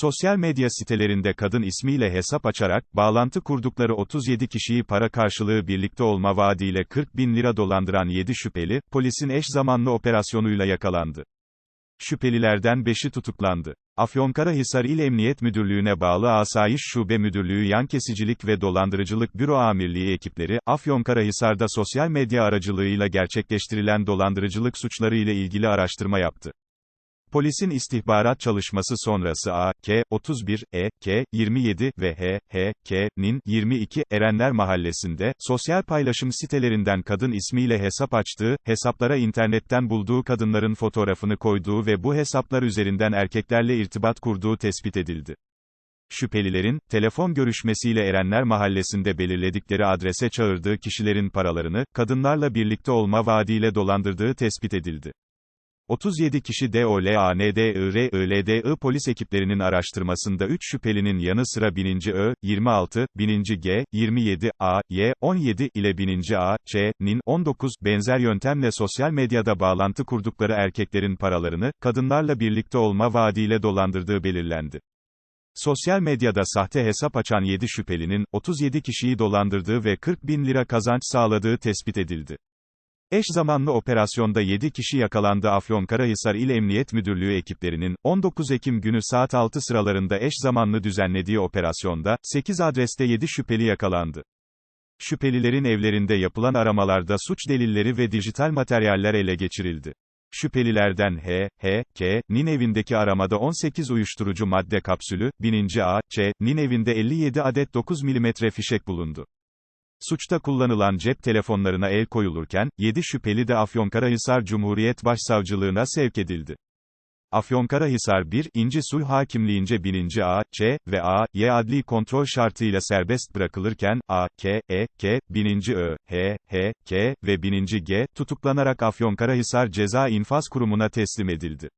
Sosyal medya sitelerinde kadın ismiyle hesap açarak, bağlantı kurdukları 37 kişiyi para karşılığı birlikte olma vaadiyle 40 bin lira dolandıran 7 şüpheli, polisin eş zamanlı operasyonuyla yakalandı. Şüphelilerden 5'i tutuklandı. Afyonkarahisar İl Emniyet Müdürlüğü'ne bağlı Asayiş Şube Müdürlüğü Yan Kesicilik ve Dolandırıcılık Büro Amirliği ekipleri, Afyonkarahisar'da sosyal medya aracılığıyla gerçekleştirilen dolandırıcılık suçları ile ilgili araştırma yaptı. Polisin istihbarat çalışması sonrası A, K, 31, E, K, 27 ve H, H, K.'nin 22 Erenler Mahallesi'nde, sosyal paylaşım sitelerinden kadın ismiyle hesap açtığı, hesaplara internetten bulduğu kadınların fotoğrafını koyduğu ve bu hesaplar üzerinden erkeklerle irtibat kurduğu tespit edildi. Şüphelilerin, telefon görüşmesiyle Erenler Mahallesi'nde belirledikleri adrese çağırdığı kişilerin paralarını, kadınlarla birlikte olma vaadiyle dolandırdığı tespit edildi. 37 kişi DOLANDIRILDI polis ekiplerinin araştırmasında 3 şüphelinin yanı sıra 1000. Ö, 26, 1000. G, 27, A, Y, 17 ile 1000. A, Ç, nin 19 benzer yöntemle sosyal medyada bağlantı kurdukları erkeklerin paralarını, kadınlarla birlikte olma vaadiyle dolandırdığı belirlendi. Sosyal medyada sahte hesap açan 7 şüphelinin, 37 kişiyi dolandırdığı ve 40 bin lira kazanç sağladığı tespit edildi. Eş zamanlı operasyonda 7 kişi yakalandı Afyonkarahisar İl Emniyet Müdürlüğü ekiplerinin, 19 Ekim günü saat 6 sıralarında eş zamanlı düzenlediği operasyonda, 8 adreste 7 şüpheli yakalandı. Şüphelilerin evlerinde yapılan aramalarda suç delilleri ve dijital materyaller ele geçirildi. Şüphelilerden H, H, K.'nin evindeki aramada 18 uyuşturucu madde kapsülü, 1000. A, Ç.'nin evinde 57 adet 9 mm fişek bulundu. Suçta kullanılan cep telefonlarına el koyulurken, 7 şüpheli de Afyonkarahisar Cumhuriyet Başsavcılığına sevk edildi. Afyonkarahisar 1. İnci Sulh Hakimliğince 1000. A, Ç ve A, Y adli kontrol şartıyla serbest bırakılırken, A, K, E, K, 1000. Ö, H, H, K ve 1000. G, tutuklanarak Afyonkarahisar Ceza İnfaz Kurumu'na teslim edildi.